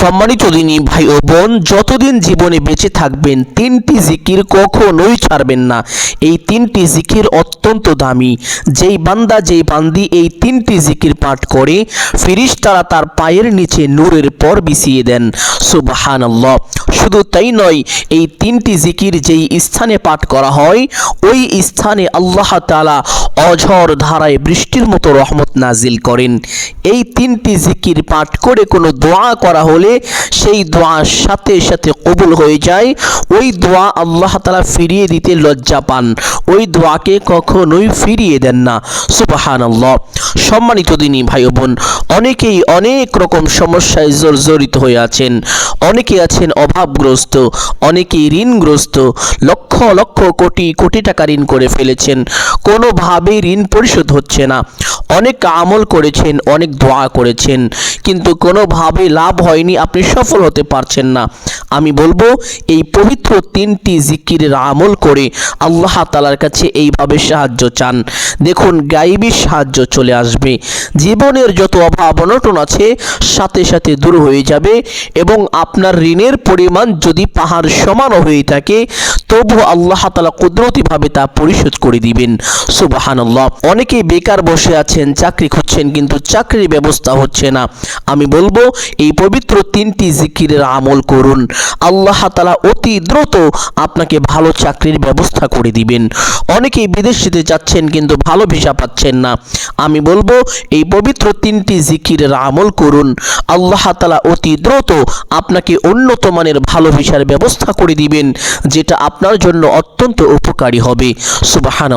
সম্মানিত দিনী ভাই ও বোন, যতদিন জীবনে বেঁচে থাকবেন, তিনটি জিকির কখনোই ছাড়বেন না। এই তিনটি জিকির অত্যন্ত দামি। যেই বান্দা, যেই বান্দি এই তিনটি জিকির পাঠ করে, ফিরিস্তারা তার পায়ের নিচে নূরের পর বিছিয়ে দেন। সুবাহান শুধু তাই নয়, এই তিনটি জিকির যেই স্থানে পাঠ করা হয়, ওই স্থানে আল্লাহ তালা অঝর ধারায় বৃষ্টির মতো রহমত নাজিল করেন। এই তিনটি জিকির পাঠ করে কোনো দোয়া করা হলে সেই দোয়ার সাথে সাথে কবুল হয়ে যায়। ওই দোয়া আল্লাহ তালা ফিরিয়ে দিতে লজ্জা পান। ওই দোয়াকে কখনোই ফিরিয়ে দেন না। সুবাহান আল্লাহ সম্মানিত দিনী ভাই বোন অনেকেই অনেক রকম সমস্যায় জর্জরিত হয়ে আছেন। অনেকে আছেন অভাবগ্রস্ত, অনেকেই ঋণগ্রস্ত, লক্ষ লক্ষ কোটি কোটি টাকা ঋণ করে ফেলেছেন। কোনোভাবেই ঋণ পরিশোধ হচ্ছে না। অনেক আমল করেছেন, অনেক দোয়া করেছেন, কিন্তু কোনোভাবে লাভ হয়নি, আপনি সফল হতে পারছেন না। আমি বলব, এই পবিত্র তিনটি জিকিরের আমল করে আল্লাহ তালার কাছে এইভাবে সাহায্য চান। দেখুন গাইবী সাহায্য চলে আসবে। জীবনের যত অভাব, অনটন আছে, সাথে সাথে দূর হয়ে যাবে এবং আপনার ঋণের পরিমাণ যদি পাহাড় সমানও হয়ে থাকে তবু আল্লাহ তালা কুদরতিভাবে তা পরিশোধ করে দিবেন। সুবাহান অনেকেই বেকার বসে আছেন চাকরি খুঁজছেন, কিন্তু চাকরির ব্যবস্থা হচ্ছে না। আমি বলব, এই পবিত্র তিনটি জিকিরের আমল করুন। আল্লাহ তালা অতি দ্রুত আপনাকে ভালো চাকরির ব্যবস্থা করে দিবেন। অনেকেই বিদেশ যেতে যাচ্ছেন, কিন্তু ভালো ভিসা পাচ্ছেন না। আমি বলব, এই পবিত্র তিনটি জিকিরের আমল করুন। আল্লাহ তালা অতি দ্রুত আপনাকে উন্নত মানের ভালো ভিসার ব্যবস্থা করে দিবেন, যেটা আপনার জন্য অত্যন্ত উপকারী হবে। সুবাহান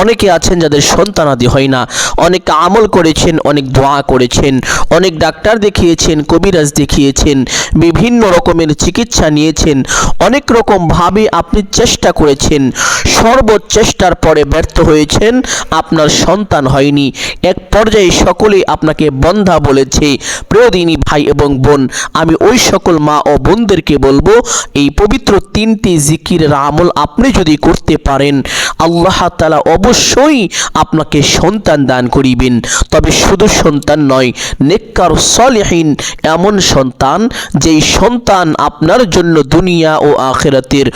অনেকে আছেন যাদের সন্তানাদি হয় না। অনেক আমল করেছেন, অনেক দোয়া করেছেন, অনেক ডাক্তার দেখিয়েছেন, কবিরাজ দেখিয়েছেন, বিভিন্ন রকমের চিকিৎসা নিয়েছেন, অনেক রকম ভাবে আপনি চেষ্টা করেছেন, সর্বচেষ্টার পরে ব্যর্থ হয়েছেন, আপনার সন্তান হয়নি। এক পর্যায়ে সকলেই আপনাকে বন্ধা বলেছে প্রিয়দিনী ভাই এবং বোন, আমি ওই সকল মা ও বোনদেরকে বলব, এই পবিত্র তিনটি জিকিরের আমল আপনি যদি করতে পারেন, আল্লাহ তালা অবশ্যই আপনাকে সন্তান দান করিবেন। তবে শুধু সন্তান নয়, নেককার সলেহীন এমন সন্তান যেই সন্তান আপনার জন্য দুনিয়া ও আখেরাতের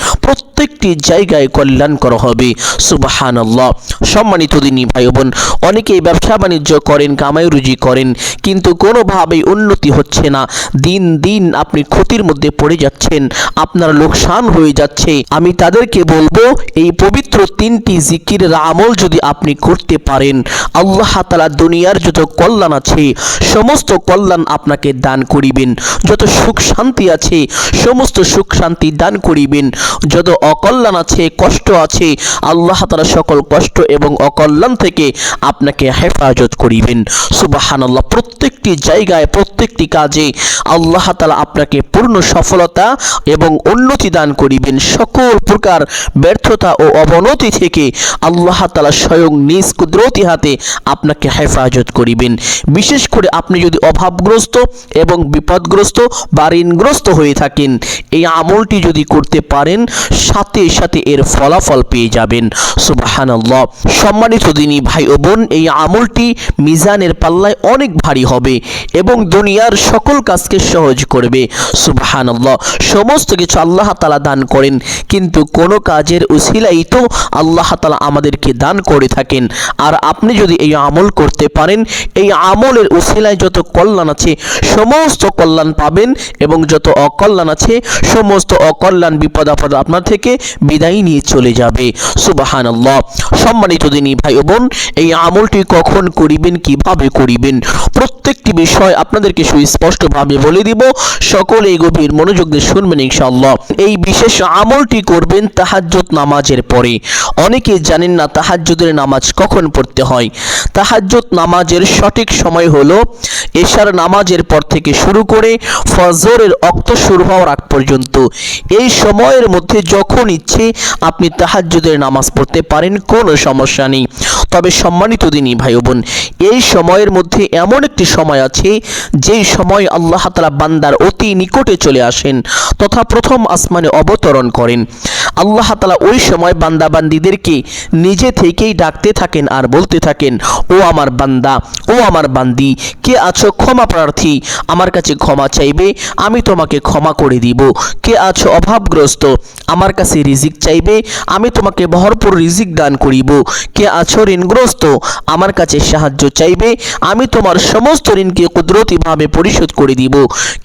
প্রত্যেকটি জায়গায় কল্যাণকর হবে। সুবাহান আল্লাহ সম্মানিত দিনী ভাই বোন অনেকেই ব্যবসা বাণিজ্য করেন, কামাই রুজি করেন, কিন্তু কোনোভাবেই উন্নতি হচ্ছে না। দিন দিন আপনি ক্ষতির মধ্যে পড়ে যাচ্ছেন, আপনার লোকসান হয়ে যাচ্ছে। আমি তাদেরকে বলব, এই পবিত্র তিনটি জিকিরের আমল যদি আপনি করতে পারেন, আল্লাহ তালা দুনিয়ার যত কল্যাণ আছে, সমস্ত কল্যাণ আপনাকে দান করিবেন। যত সুখ শান্তি আছে, সমস্ত সুখ শান্তি দান করিবেন। যত অকল্যাণ আছে, কষ্ট আছে, আল্লাহ তালা সকল কষ্ট এবং অকল্যাণ থেকে আপনাকে হেফাজত করিবেন। সুবাহান আল্লাহ প্রত্যেকটি জায়গায়, প্রত্যেকটি কাজে আল্লাহ তালা আপনাকে পূর্ণ সফলতা এবং উন্নতি দান করিবেন। সকল প্রকার ব্যর্থতা ও অবনতি থেকে আল্লাহ তালা স্বয়ং নিজ কুদরতি হাতে আপনাকে হেফাজত করিবেন। বিশেষ করে আপনি যদি অভাবগ্রস্ত এবং বিপদগ্রস্ত বা ঋণগ্রস্ত হয়ে থাকেন, এই আমলটি যদি করতে পারেন সাথে সাথে এর ফলাফল পেয়ে যাবেন। সুবাহান আল্লাহ সম্মানিত দিনী ভাই ও বোন, এই আমলটি মিজানের পাল্লায় অনেক ভারী হবে এবং দুনিয়ার সকল কাজকে সহজ করবে। সুবাহান আল্লাহ সমস্ত কিছু আল্লাহ তালা দান করেন, কিন্তু কোনো কাজের উসিলাই তো আল্লাহ তালা আমাদেরকে দান করে থাকেন। আর আপনি যদি এই আমল করতে পারেন, এই আমলের উসিলায় যত কল্যাণ আছে, সমস্ত কল্যাণ পাবেন এবং যত অকল্যাণ আছে, সমস্ত অকল্যাণ বিপদ আপদ আপনার থেকে বিদায় নিয়ে চলে যাবে। সুবাহান আল্লাহ সম্মানিত দিনী ভাই বোন, এই আমলটি কখন করিবেন, কীভাবে করিবেন, প্রত্যেকটি বিষয় আপনাদেরকে সুস্পষ্টভাবে বলে দিব। সকলে এই গভীর মনোযোগ দিয়ে শুনবেন ইনশাআল্লাহ। এই বিশেষ আমলটি করবেন তাহাজ্জুদ নামাজের পরে। অনেকে জানেন না তাহাজ্জুদের নামাজ কখন পড়তে হয়। তাহাজ্জুদ নামাজের সঠিক সময় হলো এশার নামাজের পর থেকে শুরু করে ফজরের অক্ত শুরু হওয়ার আগ পর্যন্ত। এই সময়ের মধ্যে যখন ইচ্ছে আপনি তাহাজ্জুদের নামাজ পড়তে পারেন কোনো সমস্যা নেই। তবে সম্মানিত দিনী ভাই বোন, এই সময়ের মধ্যে এমন একটি সময় আছে, যেই সময় আল্লাহ তালা বান্দার অতি নিকটে চলে আসেন তথা প্রথম আসমানে অবতরণ করেন। আল্লাহ তালা ওই সময় বান্দা বান্দিদেরকে নিজে থেকেই ডাকতে থাকেন আর বলতে থাকেন, ও আমার বান্দা, ও আমার বান্দি, কে আছো ক্ষমা প্রার্থী? আমার কাছে ক্ষমা চাইবে, আমি তোমাকে ক্ষমা করে দিব। কে আছো অভাবগ্রস্ত, আমার কাছে রিজিক চাইবে, আমি তোমাকে ভরপুর রিজিক দান করিব। কে আছো ঋণগ্রস্ত। আমার কাছে সাহায্য চাইবে, আমি তোমার সমস্ত ঋণকে কুদরতিভাবে পরিশোধ করে দিব।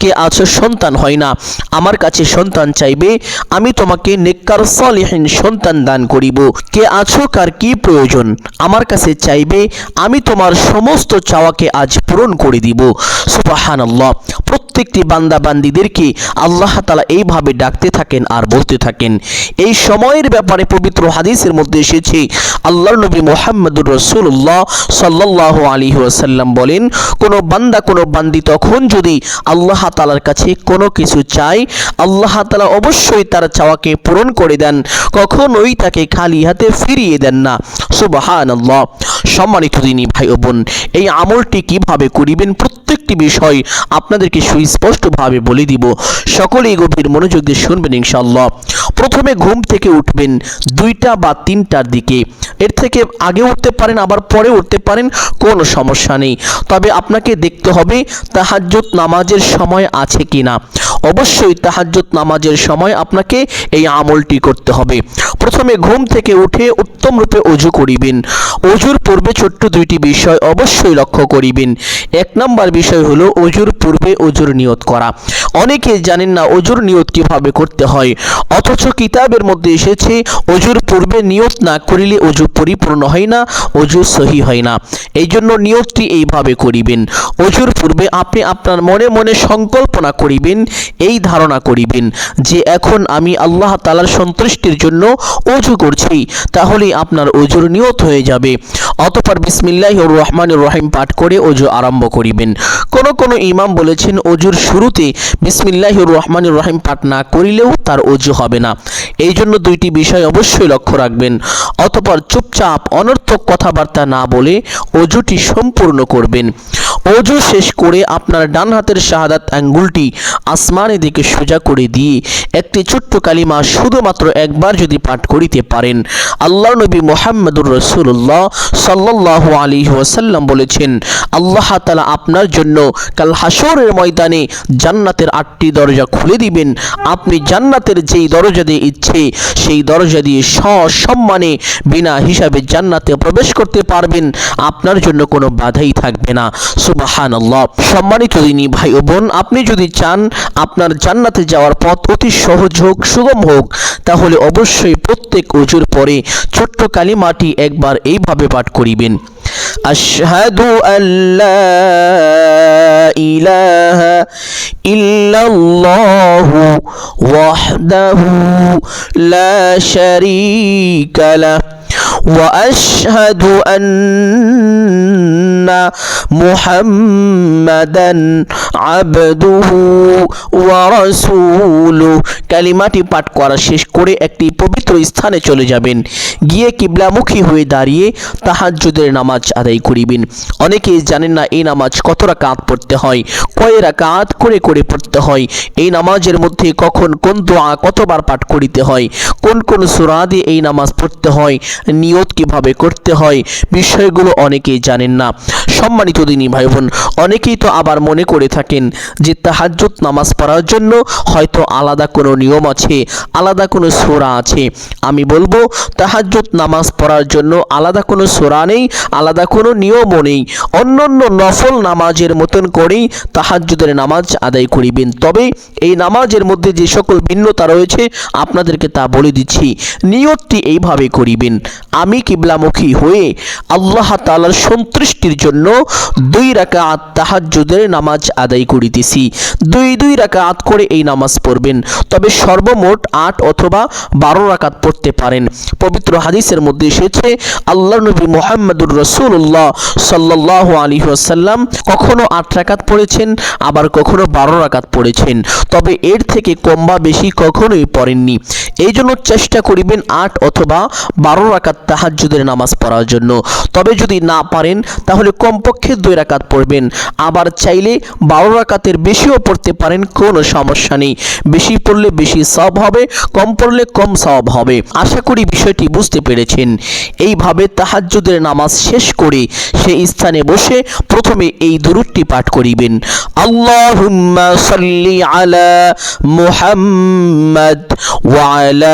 কে আছো সন্তান হয় না, আমার কাছে সন্তান চাইবে, আমি তোমাকে নেককার সলিহীন সন্তান দান করিব। কে আছো কার কি প্রয়োজন, আমার কাছে চাইবে, আমি তোমার সমস্ত চাওয়াকে আজ পূরণ করে দিব। সুবাহান প্রত্যেকটি বান্দা বান্দিদেরকে আল্লাহ তালা এইভাবে ডাকতে থাকেন আর বলতে থাকেন। এই সময়ের ব্যাপারে পবিত্র হাদিসের মধ্যে এসেছে আল্লাহ নবী মোহাম্মদুর রসুল্লাহ সাল্লাহ আলী ওয়াসাল্লাম বলেন, কোনো বান্দা, কোনো বান্দি তখন যদি আল্লাহ তালার কাছে কোনো কিছু চায়, আল্লাহ তালা অবশ্যই তার চাওয়াকে পূরণ করে দেন, কখনোই তাকে খালি হাতে ফিরিয়ে দেন না। সুবাহান আল্লাহ সম্মানিত দিনী ভাই ও বোন, এই আমলটি কীভাবে করিবেন প্রত্যেকটি বিষয় আপনাদেরকে সুস্পষ্টভাবে বলে দিব। সকলেই গভীর মনোযোগ দিয়ে শুনবেন ইনশাল্লাহ প্রথমে ঘুম থেকে উঠবেন দুইটা বা তিনটার দিকে। এর থেকে আগে উঠতে পারেন, আবার পরে উঠতে পারেন, কোনো সমস্যা নেই। তবে আপনাকে দেখতে হবে তাহাজ্জুদ নামাজের সময় আছে কি না অবশ্যই তাহাজ্জুদ নামাজের সময় আপনাকে এই আমলটি করতে হবে। প্রথমে ঘুম থেকে উঠে উত্তম রূপে অজু করিবেন। অজুর পূর্বে ছোট্ট দুইটি বিষয় অবশ্যই লক্ষ্য করিবেন। এক নম্বর বিষয় হলো অজুর পূর্বে অজুর নিয়ত করা। অনেকে জানেন না অজুর নিয়ত কীভাবে করতে হয়। অথচ কিতাবের মধ্যে এসেছে, অজুর পূর্বে নিয়ত না করিলে অজু পরিপূর্ণ হয় না, অজু সহি হয় না। এই জন্য নিয়তটি এইভাবে করিবেন। অজুর পূর্বে আপনি আপনার মনে মনে সংকল্পনা করিবেন, এই ধারণা করিবেন যে এখন আমি আল্লাহ তালার সন্তুষ্টির জন্য অজু করছি তাহলে আপনার অজুর নিয়ত হয়ে যাবে। অতপর বিসমিল্লাহ রহমান রহিম পাঠ করে অজু আরম্ভ করিবেন। কোন কোন ইমাম বলেছেন, অজুর শুরুতে বিসমিল্লাহ রহমান রহিম পাঠ না করিলেও তার অজু হবে না। এই জন্য দুইটি বিষয় অবশ্যই লক্ষ্য রাখবেন। অতপর চুপচাপ, অনর্থক কথাবার্তা না বলে অজুটি সম্পূর্ণ করবেন। অজু শেষ করে আপনার ডান হাতের শাহাদাত আঙ্গুলটি আসমানের দিকে সোজা করে দিয়ে একটি ছোট্ট কালিমা শুধুমাত্র একবার যদি পাঠ করিতে পারেন। আল্লাহ নবী মোহাম্মদুর রসুল্লাহ সাল্লাহ আলী ওয়াসাল্লাম বলেছেন, আল্লাহ তালা আপনার জন্য কাল হাসরের ময়দানে জান্নাতের আটটি দরজা খুলে দিবেন। আপনি জান্নাতের যেই দরজা দিয়ে ইচ্ছে, সেই দরজা দিয়ে সসম্মানে বিনা হিসাবে জান্নাতে প্রবেশ করতে পারবেন। আপনার জন্য কোনো বাধাই থাকবে না। সুবাহান আল্লাহ সম্মানিত দিনী ভাই ও বোন, আপনি যদি চান আপনার জান্নাতে যাওয়ার পথ অতি সহজ হোক, সুগম হোক, তাহলে অবশ্যই প্রত্যেক অজুর পরে ছোট্ট কালিমাটি একবার এইভাবে পাঠ করিবেন। أشهد أن لا إله إلا الله وحده لا شريك له وأشهد أن কালিমাটি পাঠ করা শেষ করে একটি পবিত্র স্থানে চলে যাবেন। গিয়ে কিবলামুখী হয়ে দাঁড়িয়ে তাহাজ্জুদের নামাজ আদায় করিবেন। অনেকেই জানেন না এই নামাজ কত রাকাত পড়তে হয়, কয় রাকাত করে করে পড়তে হয়, এই নামাজের মধ্যে কখন কোন দোয়া কতবার পাঠ করিতে হয়, কোন কোন সুরাদে এই নামাজ পড়তে হয়, নিয়ত কীভাবে করতে হয়, বিষয়গুলো অনেকেই জানেন না। সম্মানিত দিনী ভাই বোন অনেকেই তো আবার মনে করে থাকেন যে তাহাজ্জুদ নামাজ পড়ার জন্য হয়তো আলাদা কোনো নিয়ম আছে, আলাদা কোনো সোরা আছে। আমি বলব, তাহাজ্জুদ নামাজ পড়ার জন্য আলাদা কোনো সোরা নেই, আলাদা কোনো নিয়মও নেই। অন্য অন্য নফল নামাজের মতন করেই তাহাজ্জুদের নামাজ আদায় করিবেন। তবে এই নামাজের মধ্যে যে সকল ভিন্নতা রয়েছে, আপনাদেরকে তা বলে দিচ্ছি। নিয়তটি এইভাবে করিবেন, আমি কিবলামুখী হয়ে আল্লাহ তালার সন্তুষ্টির জন্য দুই রাকাত তাহাজ্জুদের নামাজ আদায় করিতেছি। দুই দুই রাকাত করে এই নামাজ পড়বেন। তবে সর্বমোট আট অথবা বারো রাকাত পড়তে পারেন। পবিত্র হাদিসের মধ্যে এসেছে আল্লাহ নবী মোহাম্মদুর রসুল্লাহ সাল্লাহ আলী আসাল্লাম কখনো আট রাকাত পড়েছেন, আবার কখনো বারো রাকাত পড়েছেন। তবে এর থেকে কম বা বেশি কখনোই পড়েননি। এই জন্য চেষ্টা করিবেন আট অথবা বারো রাকাত তাহাজ্জুদের নামাজ পড়ার জন্য। তবে যদি না পারেন, তাহলে কমপক্ষে দুই রাকাত পড়বেন। আবার চাইলে বারো রাকাতের বেশিও পড়তে পারেন, কোনো সমস্যা নেই। বেশি পড়লে বেশি সব হবে, কম পড়লে কম সব হবে। আশা করি বিষয়টি বুঝতে পেরেছেন। এইভাবে তাহাজ্জুদের নামাজ শেষ করে সেই স্থানে বসে প্রথমে এই দুরুদটি পাঠ করিবেন। সাল্লি আলা আলা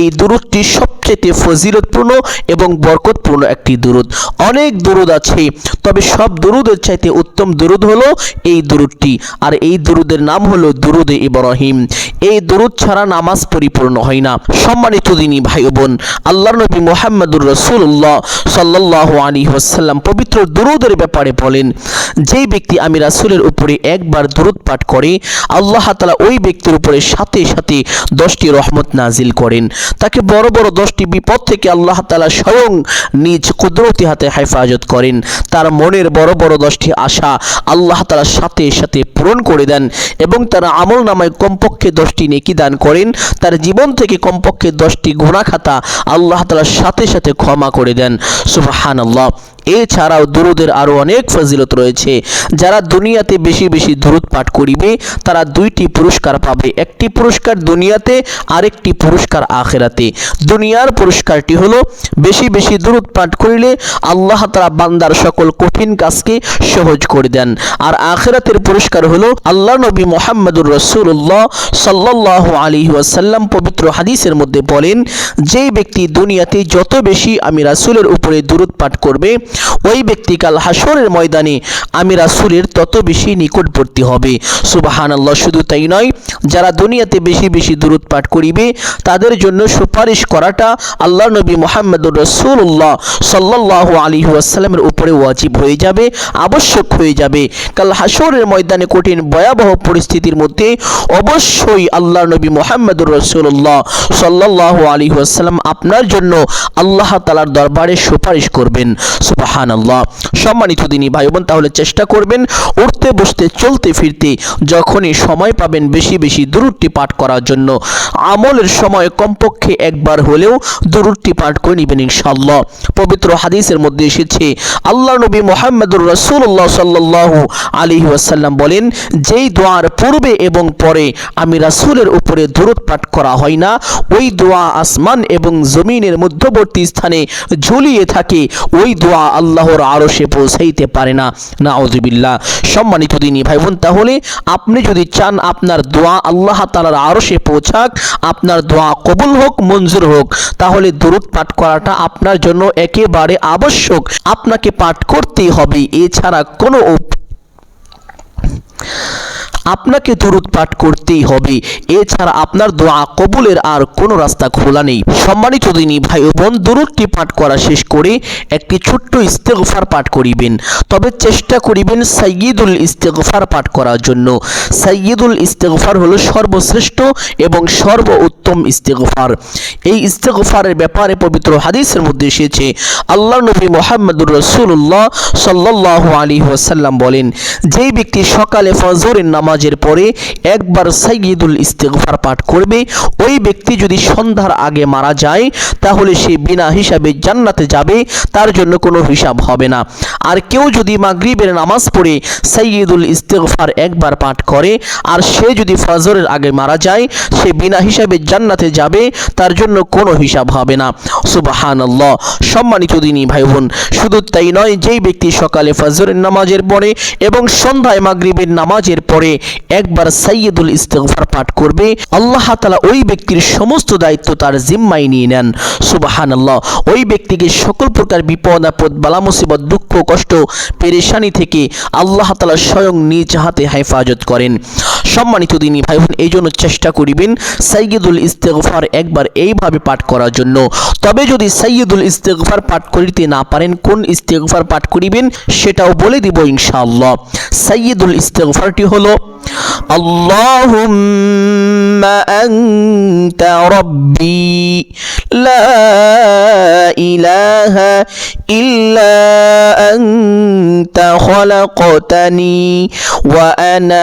এই দুরুদটি সবচেয়ে ফজিলতপূর্ণ এবং বরকতপূর্ণ একটি দুরুদ। অনেক দুরুদ আছে, তবে সব দুরুদের চাইতে উত্তম দুরুদ হলো এই দুরুদটি। আর এই দুরুদের নাম হলো দুরুদে ইব্রাহিম। এই দুরুদ ছাড়া নামাজ পরিপূর্ণ হয় না। সম্মানিত দিনী ভাই বোন আল্লাহ নবী মোহাম্মদুর রসুল্লাহ সাল্লাহ আলী ওসাল্লাম পবিত্র দুরুদের ব্যাপারে বলেন, যেই ব্যক্তি আমি রাসুলের উপরে একবার দুরুদ পাঠ করে, আল্লাহ তালা ওই ব্যক্তির উপরে সাথে সাথে দশটি রহমত নাজিল করেন। তাকে বড় বড় দশটি বিপদ থেকে আল্লাহ তালা স্বয়ং নিজ কুদরতি হাতে হেফাজত করেন। তার মনের বড় বড় দশটি আশা আল্লাহ তালার সাথে সাথে পূরণ করে দেন এবং তার আমল নামায় কমপক্ষে দশটি নেকি দান করেন। তার জীবন থেকে কমপক্ষে দশটি গুণা খাতা আল্লাহ তালার সাথে সাথে ক্ষমা করে দেন। সুফাহান আল্লাহ এছাড়াও দুরুদের আরও অনেক ফজিলত রয়েছে। যারা দুনিয়াতে বেশি বেশি দুরুদ পাঠ করিবে, তারা দুইটি পুরস্কার পাবে। একটি পুরস্কার দুনিয়াতে, আরেকটি পুরস্কার আখেরাতে। দুনিয়ার পুরস্কারটি হলো, বেশি বেশি দুরুদ পাঠ করিলে আল্লাহ তারা বান্দার সকল কঠিন কাজকে সহজ করে দেন। আর আখেরাতের পুরস্কার হলো, আল্লাহ নবী মোহাম্মদুর রসুল্লাহ সাল্লাহ আলী ওয়াসাল্লাম পবিত্র হাদিসের মধ্যে বলেন, যেই ব্যক্তি দুনিয়াতে যত বেশি আমি রাসুলের উপরে দুরুদ পাঠ করবে ওই ব্যক্তি কাল হাসরের ময়দানে আমি রাসুলের তত বেশি নিকটবর্তী হবে। সুবাহান আল্লাহ শুধু তাই নয়, যারা দুনিয়াতে বেশি বেশি দূরত পাঠ করিবে, তাদের জন্য সুপারিশ করাটা আল্লাহ নবী মোহাম্মদুর রসুল্লাহ সাল্লাহ আলী ওয়াসাল্লামের উপরে ওয়াজিব হয়ে যাবে, আবশ্যক হয়ে যাবে। কাল হাসরের ময়দানে কঠিন ভয়াবহ পরিস্থিতির মধ্যে অবশ্যই আল্লাহ নবী মোহাম্মদুর রসুল্লাহ সাল্লাহ আলী ওয়াসাল্লাম আপনার জন্য আল্লাহ তালার দরবারে সুপারিশ করবেন। সুবাহান আল্লাহ সম্মানিত দিনী ভাই বোন তাহলে চেষ্টা করবেন উঠতে, বসতে, চলতে, ফিরতে যখনই সময় পাবেন বেশি বেশি দুরুদটি পাঠ করার জন্য। আমলের সময় কমপক্ষে একবার হলেও দুরুদটি পাঠ করে নেবেন ইনশাল্লাহ পবিত্র হাদিসের মধ্যে এসেছে, আল্লাহ নবী মোহাম্মদুর রসুল্লাহ সাল্লাহ আলী ওয়াসাল্লাম বলেন, যেই দোয়ার পূর্বে এবং পরে আমি রাসূলের উপরে দুরুদ পাঠ করা হয় না, ওই দোয়া আসমান এবং জমিনের মধ্যবর্তী স্থানে ঝুলিয়ে থাকে, ওই দোয়া আল্লাহর আরশে পৌঁছাইতে পারে না। না অজুবিল্লা সম্মানিত দিনী ভাই বোন তাহলে আপনি যদি চান আপনার দোয়া আল্লাহ তালার সে পৌঁছাক, আপনার দোয়া কবুল হোক, মঞ্জুর হোক, তাহলে দূরত পাঠ করাটা আপনার জন্য একেবারে আবশ্যক। আপনাকে পাঠ করতেই হবে, এছাড়া কোনো আপনাকে দুরুদ পাঠ করতেই হবে। এছাড়া আপনার দোয়া কবুলের আর কোনো রাস্তা খোলা নেই। সম্মানিত দিনী ভাই ও বোন, দুরুদটি পাঠ করা শেষ করে একটি ছোট্ট ইস্তেগফার পাঠ করিবেন। তবে চেষ্টা করিবেন সাইয়্যিদুল ইস্তেগফার পাঠ করার জন্য। সাইয়্যিদুল ইস্তেগফার হলো সর্বশ্রেষ্ঠ এবং সর্ব উত্তম ইস্তেগফার। এই ইস্তেগফারের ব্যাপারে পবিত্র হাদিসের মধ্যে এসেছে আল্লাহ নবী মোহাম্মদুর রসুল্লাহ সাল্লাহ আলী ওয়াসাল্লাম বলেন, যেই ব্যক্তি সকালে ফজরের নামাজের পরে একবার সাইয়দুল ইস্তেগফার পাঠ করবে, ওই ব্যক্তি যদি সন্ধ্যার আগে মারা যায়, তাহলে সে বিনা হিসাবে জান্নাতে যাবে, তার জন্য কোনো হিসাব হবে না। আর কেউ যদি মাগরিবের নামাজ পড়ে সাইয়দুল ইস্তেগফার একবার পাঠ করে, আর সে যদি ফজরের আগে মারা যায়, সে বিনা হিসাবে জান্নাতে যাবে, তার জন্য কোনো হিসাব হবে না। সুবাহানাল্লাহ। সম্মানিত দিনী ভাই বোন শুধু তাই নয়, যেই ব্যক্তি সকালে ফজরের নামাজের পরে এবং সন্ধ্যায় মাগরিবের নামাজের পরে একবার সৈয়দুল ইস্তেগফার পাঠ করবে, আল্লাহ তালা ওই ব্যক্তির সমস্ত দায়িত্ব তার জিম্মাই নিয়ে নেন। সুবাহান আল্লাহ ওই ব্যক্তিকে সকল প্রকার বিপদ, আপদ, বালা, মুসিবত, দুঃখ, কষ্ট, পেরেশানি থেকে আল্লাহ তালা স্বয়ং নিজ হাতে হেফাজত করেন। সম্মানিত দিনী ভাই বোন এই জন্য চেষ্টা করিবেন সাইয়দুল ইস্তেগফার একবার এইভাবে পাঠ করার জন্য। তবে যদি সাইয়দুল ইস্তেগফার পাঠ করিতে না পারেন, কোন ইস্তেগফার পাঠ করিবেন সেটাও বলে দিব ইনশাআল্লাহ। সাইয়দুল ইস্তেগফারটি হলো, আল্লাহুম্মা আনতা রব্বি লা ইলাহা ইল্লা আনতা খলাকতানি ওয়া আনা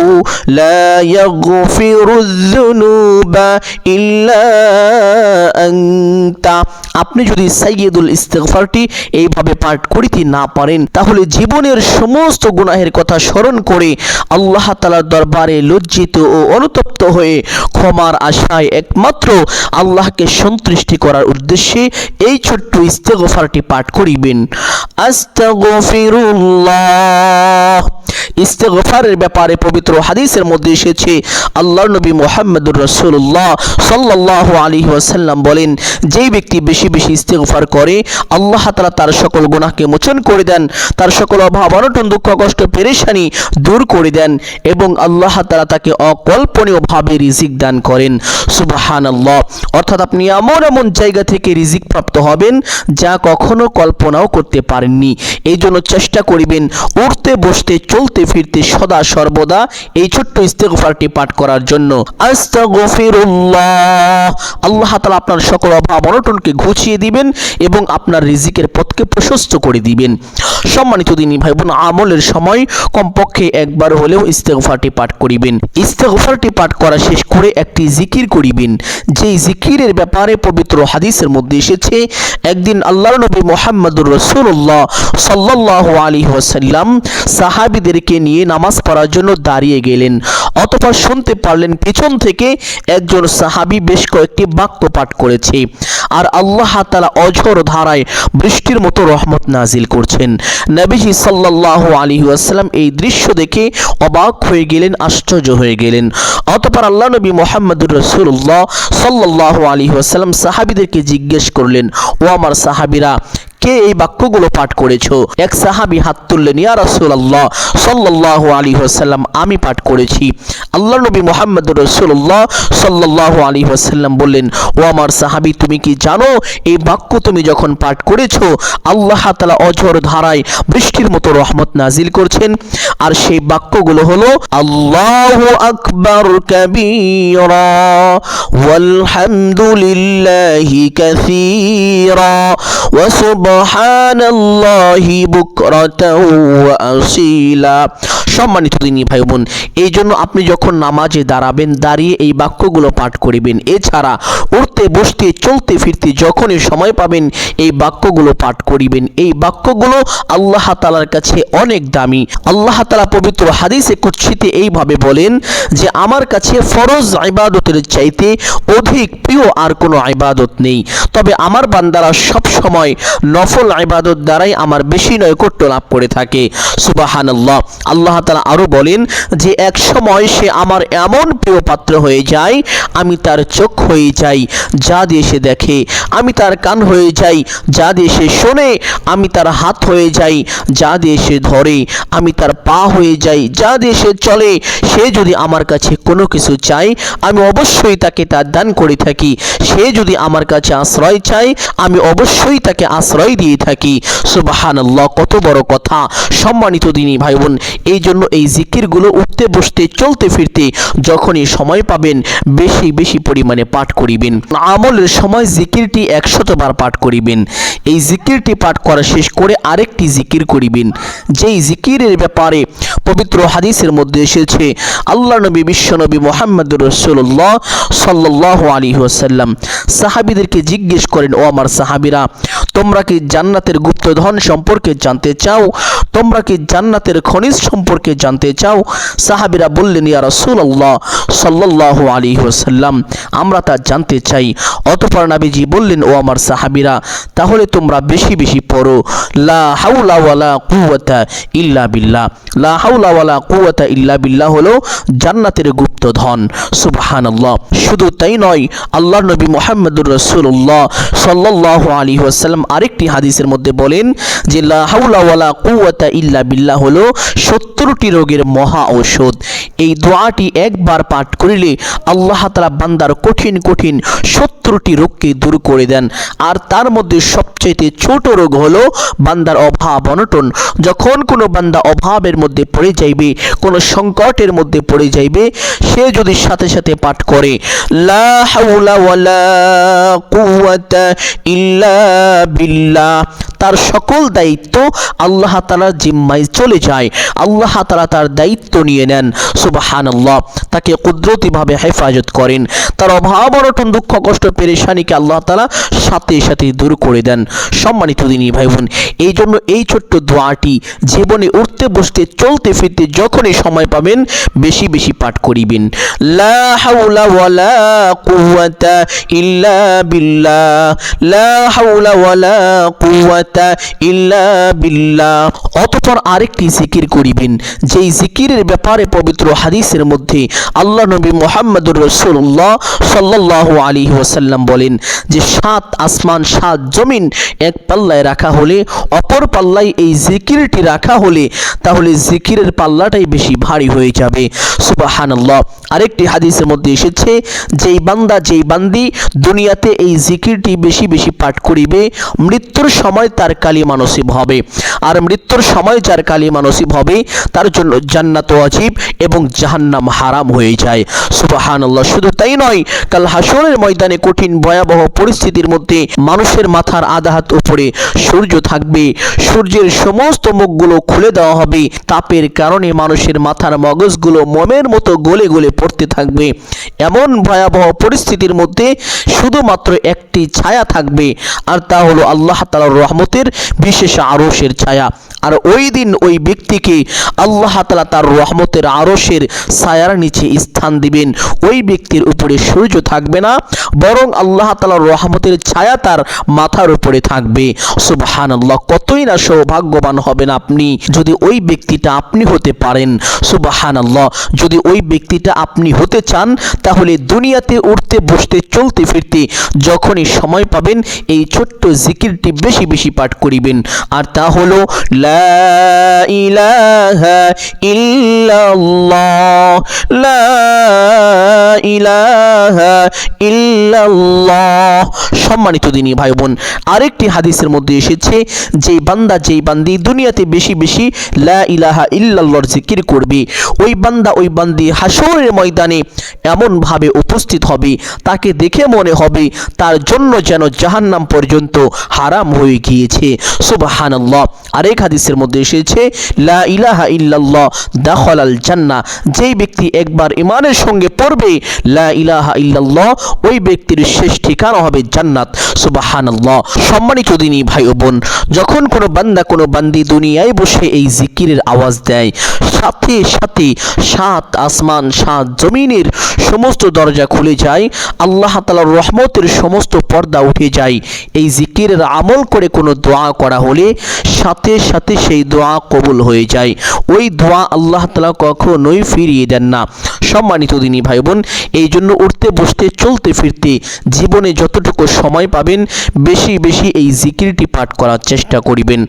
لا يغفر الذنوب إلا أنت আপনি যদি সাইয়দুল ইস্তেগফারটি এইভাবে পাঠ করিতে না পারেন তাহলে জীবনের সমস্ত গুনাহের কথা স্মরণ করে আল্লাহ তালার দরবারে লজ্জিত ও অনুতপ্ত হয়ে ক্ষমার আশায় একমাত্র আল্লাহকে সন্তুষ্টি করার উদ্দেশ্যে এই ছোট্ট ইস্তেগফারটি পাঠ করিবেন আস্তাগফিরুল্লাহ ইস্তেগফারের ব্যাপারে পবিত্র হাদিসের মধ্যে এসেছে, আল্লাহর নবী মোহাম্মদুর রসুল্লাহ সাল্লাহ আলী ওয়াসাল্লাম বলেন, যেই ব্যক্তি বেশি বেশি ইস্তেগফার করে, আল্লাহ তালা তার সকল গুনাহকে মোচন করে দেন, তার সকল অভাব, অনটন, দুঃখ, কষ্ট, পেরেশানি দূর করে দেন এবং আল্লাহ তালা তাকে অকল্পনীয়ভাবে রিজিক দান করেন। সুবাহান আল্লাহ অর্থাৎ আপনি এমন এমন জায়গা থেকে রিজিক প্রাপ্ত হবেন যা কখনো কল্পনাও করতে পারেননি। এই জন্য চেষ্টা করিবেন, উঠতে, বসতে, চলতে ফিরতে সদা সর্বদা এই ছোট্ট ইস্তেগফারটি পাঠ করার জন্য। আল্লাহ তাআলা আপনার সকল অভাব অনটনকে ঘুচিয়ে দিবেন এবং আপনার রিজিকের পথকে প্রশস্ত করে দিবেন। সম্মানিত দিনী ভাই বোন আমলের সময় কমপক্ষে একবার হলেও ইস্তেগফারটি পাঠ করিবেন। ইস্তেগফারটি পাঠ করা শেষ করে একটি জিকির করিবেন। যেই জিকিরের ব্যাপারে পবিত্র হাদিসের মধ্যে এসেছে, একদিন আল্লাহর নবী মোহাম্মদুর রসুল্লাহ সাল্লাহ আলী ওয়াসাল্লাম সাহাবিদেরকে নিয়ে নামাজ পড়ার জন্য দাঁড়িয়ে গেলেন। অতপর শুনতে পারলেন পেছন থেকে একজন সাহাবি বেশ কয়েকটি বাক্য পাঠ করেছে। আর আল্লাহ তালা অঝর ধারায় বৃষ্টির মতো রহমত নাজিল করছেন। নবীজি সাল্লাহ আলী ওয়াসাল্লাম এই দৃশ্য দেখে অবাক হয়ে গেলেন, আশ্চর্য হয়ে গেলেন। অতপর আল্লাহ নবী মোহাম্মদুর রসুল্লাহ সাল্লাহ আলী ওয়াসাল্লাম সাহাবিদেরকে জিজ্ঞেস করলেন, ও আমার সাহাবিরা কে এই বাক্যগুলো পাঠ করেছ? এক সাহাবি হাত তুললেন, ইয়া রাসূলুল্লাহ, সাল্লাল্লাহু আলাইহি ওয়াসাল্লাম, আমি পাঠ করেছি। আল্লাহ নবী মুহাম্মদ রাসূলুল্লাহ সাল্লাল্লাহু আলাইহি ওয়াসাল্লাম বললেন, ও আমার সাহাবি, তুমি কি জানো, এই বাক্য তুমি যখন পাঠ করেছ, আল্লাহ তাআলা অঝর ধারায় বৃষ্টির মতো রহমত নাজিল করছেন। আর সেই বাক্যগুলো হলো, আল্লাহু আকবার কাবীরা কাসীরা ওয়া সুবহানাল্লাহি বুকরাতাও ওয়া আসীলা সম্মানিত দিনী ভাই বোন এই জন্য আপনি যখন নামাজে দাঁড়াবেন, দাঁড়িয়ে এই বাক্যগুলো পাঠ করিবেন। এছাড়া উঠতে, বসতে, চলতে, ফিরতে যখনই সময় পাবেন, এই বাক্যগুলো পাঠ করিবেন। এই বাক্যগুলো আল্লাহ তালার কাছে অনেক দামি। আল্লাহ তালা পবিত্র হাদিসে কুচ্ছিতে এইভাবে বলেন যে, আমার কাছে ফরজ ইবাদতের চাইতে অধিক প্রিয় আর কোনো ইবাদত নেই। তবে আমার বান্দারা সব সময় নফল ইবাদত দ্বারাই আমার বেশি নৈকট্য লাভ করে থাকে। সুবাহান আল্লাহ আল্লাহ তালা আরও বলেন যে এক সময় সে আমার এমন প্রিয় পাত্র হয়ে যায়, আমি তার চোখ হয়ে যাই, যা দিয়ে সে দেখে, আমি তার কান হয়ে যাই, যা দিয়ে সে শোনে, আমি তার হাত হয়ে যাই, যা দিয়ে সে ধরে, আমি তার পা হয়ে যাই, যা দিয়ে সে চলে, সে যদি আমার কাছে কোনো কিছু চায়, আমি অবশ্যই তাকে তার দান করে থাকি, সে যদি আমার কাছে আশ্রয় চায়, আমি অবশ্যই তাকে আশ্রয় দিয়ে থাকি। সুবাহানাল্লাহ, কত বড় কথা। সম্মানিত দিনী ভাই বোন এই জন্য এই জিকিরগুলো উঠতে বসতে, চলতে ফিরতে যখনই সময় পাবেন, বেশি বেশি পরিমাণে পাঠ করিবেন। আমলের সময় জিকিরটি একশতবার পাঠ করিবেন। এই জিকিরটি পাঠ করা শেষ করে আরেকটি জিকির করিবেন। যেই জিকিরের ব্যাপারে পবিত্র হাদিসের মধ্যে এসেছে, আল্লাহ নবী বিশ্বনবী মোহাম্মদ রসুল্লাহ সাল্লাহ আলী ওসাল্লাম সাহাবিদেরকে জিজ্ঞেস করেন, ও আমার সাহাবিরা, তোমরা কি জান্নাতের গুপ্তধন সম্পর্কে জানতে চাও? তোমরা কি জান্নাতের খনিজ সম্পর্কে জানতে চাও, সাহাবিরা বললেন, ইয়া রাসূলুল্লাহ সাল্লাল্লাহু আলাইহি ওয়াসাল্লাম, আমরা তা জানতে চাই। অতঃপর নবীজি বললেন, ও আমার সাহাবিরা, তাহলে তোমরা বেশি বেশি পড়ো। লা হাওলা ওয়ালা কুওয়াতা ইল্লা বিল্লাহ। লা হাওলা ওয়ালা কুওয়াতা ইল্লা বিল্লাহ হলো জান্নাতের গুপ্তধন সুবহানাল্লাহ। শুধু তাই নয়, আল্লাহর নবী মুহাম্মদুর রাসূলুল্লাহ সাল্লাল্লাহু আলাইহি ওয়াসাল্লাম আরেকটি হাদিসের মধ্যে বলেন যে, লা হাওলা ওয়ালা কুওয়াতা ইল্লা বিল্লাহ হলো সত্তরটি রোগের মহা ঔষধ। এই দোয়াটি একবার পাঠ করিলে আল্লাহ তালা বান্দার কঠিন কঠিন সত্তরটি রোগকে দূর করে দেন। আর তার মধ্যে সবচেয়ে ছোট রোগ হলো বান্দার অভাব, অনটন। যখন কোনো বান্দা অভাবের মধ্যে পড়ে যাইবে, কোনো সংকটের মধ্যে পড়ে যাইবে, সে যদি সাথে সাথে পাঠ করে, লা ইল্লা বিল্লাহ তার সকল দায়িত্ব আল্লাহ তালার জিম্মায় চলে যায়। আল্লাহ তালা তার দায়িত্ব নিয়ে নেন। সুবাহান আল্লাহ তাকে কুদরতিভাবে হেফাজত করেন। তার অভাব, অনটন, দুঃখ, কষ্ট, পেরেশানিকে আল্লাহ তালা সাথে সাথে দূর করে দেন। সম্মানিত দিনী ভাই বোন এই জন্য এই ছোট্ট দোয়াটি জীবনে উঠতে, বসতে, চলতে, ফিরতে যখনই সময় পাবেন, বেশি বেশি পাঠ করিবেন। লা ইল্লা বিল্লাহ। লা হাওলা ওয়ালা কুওয়াতা ইল্লা বিল্লাহ। অতঃপর আরেকটি জিকির করিবেন, যেই জিকিরের ব্যাপারে পবিত্র হাদিসের মধ্যে আল্লাহ নবী মোহাম্মদুর রসুল্লাহ সাল্লাল্লাহু আলাইহি ওয়াসাল্লাম বলেন যে, সাত আসমান, সাত জমিন এক পাল্লায় রাখা হলে, অপর পাল্লায় এই জিকিরটি রাখা হলে, তাহলে জিকিরের পাল্লাটাই বেশি ভারী হয়ে যাবে। সুবাহানাল্লাহ। আরেকটি হাদিসের মধ্যে এসেছে, যেই বান্দা, যেই বান্দি দুনিয়াতে এই জিকিরটি বেশি বেশি পাঠ করিবে, মৃত্যুর সময় তার কালিমা নসিব হবে। আর মৃত্যুর সময় যার কালিমা নসিব হবে, তার জন্য জান্নাত ওয়াজিব এবং জাহান্নাম হারাম হয়ে যায়। সুবাহানাল্লাহ, শুধু তাই নয়, কাল হাসরের ময়দানে কঠিন ভয়াবহ পরিস্থিতির মধ্যে মানুষের মাথার আধা হাত উপরে সূর্য থাকবে। সূর্যের সমস্ত মুখগুলো খুলে দেওয়া হবে। তাপের কারণে মানুষের মাথার মগজগুলো মোমের মতো গলে গলে পড়তে থাকবে। এমন ভয়াবহ পরিস্থিতির মধ্যে শুধুমাত্র একটি ছায়া থাকবে, আর তা হলো আল্লাহ তালার রহমতের বিশেষ আরসের ছায়া। আর ওই দিন ওই ব্যক্তিকে আল্লাহ তালা তার রহমতের আরসের ছায়ার নিচে স্থান দিবেন। ওই ব্যক্তির উপরে সূর্য থাকবে না, বরং আল্লাহ তালার রহমতের ছায়া তার মাথার উপরে থাকবে। সুবহান আল্লাহ কতই না সৌভাগ্যবান হবেন আপনি যদি ওই ব্যক্তিটা আপনি হতে পারেন। সুবাহান আল্লাহ যদি ওই ব্যক্তিটা আপনি হতে চান, তাহলে দুনিয়াতে উঠতে বসতে, চলতে, ফিরতে যখনই সময় পাবেন, এই ছোট্ট জিকিরটি বেশি বেশি পাঠ করিবেন। আর তা হলো সম্মানিত দিনী ভাই বোন আরেকটি হাদিসের মধ্যে এসেছে যেই বান্দা যেই বান্দি দুনিয়াতে বেশি বেশি লা ইলাহা ইল্লাল্লাহর জিকির করবে, ওই বান্দা ওই বান্দি হাসরের ময়দানে এমনভাবে উপস্থিত হবে, তাকে দেখে মনে হবে তার জন্য যেন জাহান্নাম পর্যন্ত হারাম হয়ে সুবহানাল্লাহ। আরেক হাদিসের মধ্যে এসেছে জান্নাহ। যেই ব্যক্তি একবার ইমানের সঙ্গে পড়বে ওই ব্যক্তির শেষ ঠিকানা হবে জান্নাত। সুবাহানাল্লাহ। সম্মানিত ভাই ও বোন, যখন কোনো বান্দা কোনো বান্দি দুনিয়ায় বসে এই জিকিরের আওয়াজ দেয়, সাথে সাথে সাত আসমান, সাত জমিনের সমস্ত দরজা খুলে যায়, আল্লাহ তালার রহমতের সমস্ত পর্দা উঠে যায়। এই জিকিরের আমল করে কোনো কোনো দোয়া করা হলে সাথে সাথে সেই দোয়া কবুল হয়ে যায়। ওই দোয়া আল্লাহ তালা কখনোই ফিরিয়ে দেন না। সম্মানিত দিনই ভাই বোন এই জন্য উঠতে, বসতে, চলতে, ফিরতে জীবনে যতটুকু সময় পাবেন, বেশি বেশি এই জিকিরিটি পাঠ করার চেষ্টা করিবেন।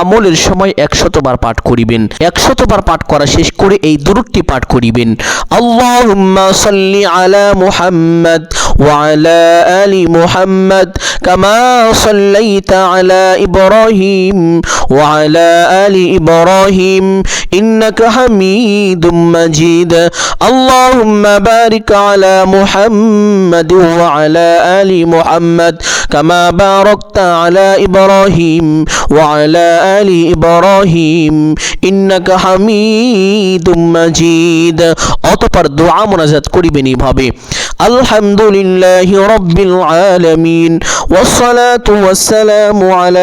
আমলের সময় একশতবার পাঠ করিবেন। একশতবার পাঠ করা শেষ করে এই দূরটি পাঠ করিবেন। আল্লাহুম্মা সাল্লি আলা মুহাম্মদ ওয়া আলা আলি মুহাম্মদ কামা সাল্লাইতা আলা إبراهيم وعلى آل إبراهيم إنك حميد مجيد اللهم بارك على محمد وعلى آل محمد كما باركت على إبراهيم وعلى آل إبراهيم إنك حميد مجيد অতপর দোয়া মোনাজাত করিবেন এইভাবে আলহামদুলিল্লাহ রব্বিল আলামিন والصلاة والسلام على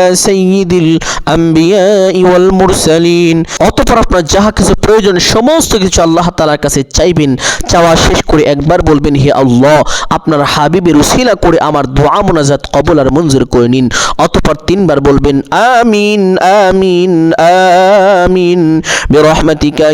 আলা আপনার যাহা কিছু প্রয়োজন, সমস্ত কিছু আল্লাহ কাছে চাইবেন। চাওয়া শেষ করে একবার বলবেন, হে আল্লাহ, আপনার হাবিবের উসিলা করে আমার দোয়া মোনাজাত কবল আর মঞ্জুর করে নিন। তিনবার বলবেন, আমিন আমিন আমিন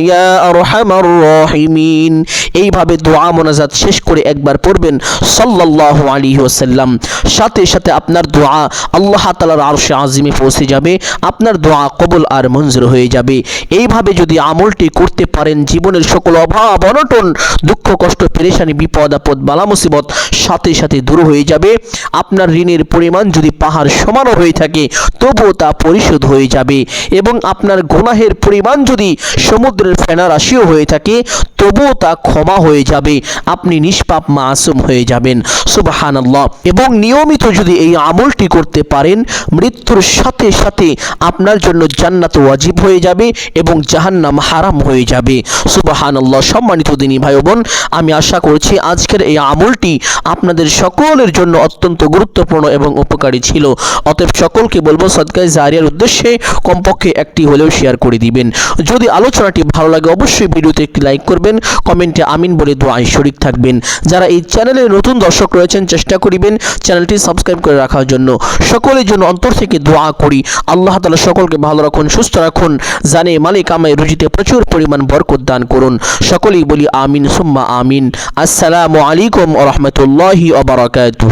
ইয়া আরহামার রাহিমিন। এইভাবে দোয়া মোনাজাত শেষ করে একবার পড়বেন, সাল্লাল্লাহু আলাইহি ওয়াসাল্লাম। সাথে সাথে আপনার দোয়া আল্লাহ তাআলার আজিমে পৌঁছে যাবে, আপনার দোয়া কবুল আর মঞ্জুর হয়ে যাবে। এইভাবে যদি আমলটি করতে পারেন, জীবনের সকল অভাব, অনটন, দুঃখ, কষ্ট, পেরেশানি, বিপদ, আপদ, বালা, মুসিবত সাথে সাথে দূর হয়ে যাবে। আপনার ঋণের পরিমাণ যদি পাহাড় সমানও হয়ে থাকে, তবুও তা পরিশোধ হয়ে যাবে। এবং আপনার গুনাহের পরিমাণ যদি সমুদ্রের ফেনা রাশিও হয়ে থাকে, তবুও তা ক্ষমা হয়ে যাবে। আপনি নিষ্পাপ মাসুম হয়ে যাবেন। সুবাহানাল্লাহ। এবং নিয়মিত যদি এই আমলটি করতে পারেন মৃত্যুর সাথে সাথে আপনার জন্য জান্নাত ওয়াজিব হয়ে যাবে এবং জাহান্নাম হারাম হয়ে যাবে। সুবাহানাল্লাহ, সম্মানিত দিনী ভাই বোন, আমি আশা করছি আজকের এই আমলটি আপনাদের সকলের জন্য অত্যন্ত গুরুত্বপূর্ণ এবং উপকারী ছিল। অতএব সকলকে বলব, সদকায় জারিয়ার উদ্দেশ্যে কমপক্ষে একটি হলেও শেয়ার করে দিবেন। যদি আলোচনাটি ভালো লাগে, অবশ্যই ভিডিওতে একটি লাইক করবেন, কমেন্টে আমিন বলে দোয়ায় শরিক থাকবেন। যারা এই চ্যানেলে নতুন দর্শক রয়েছেন, চেষ্টা করিবেন চ্যানেলটি সাবস্ক্রাইব করে রাখার জন্য। সকলের জন্য অন্তর থেকে দোয়া করি। আল্লাহ তালা সকলকে ভালো রাখুন, সুস্থ রাখুন, জানে মালিক আমায় রুজিতে প্রচুর পরিমাণ বরকত দান করুন। সকলেই বলি আমিন, সুম্মা আমিন। আসসালামু আলাইকুম ও ওবরাকাতু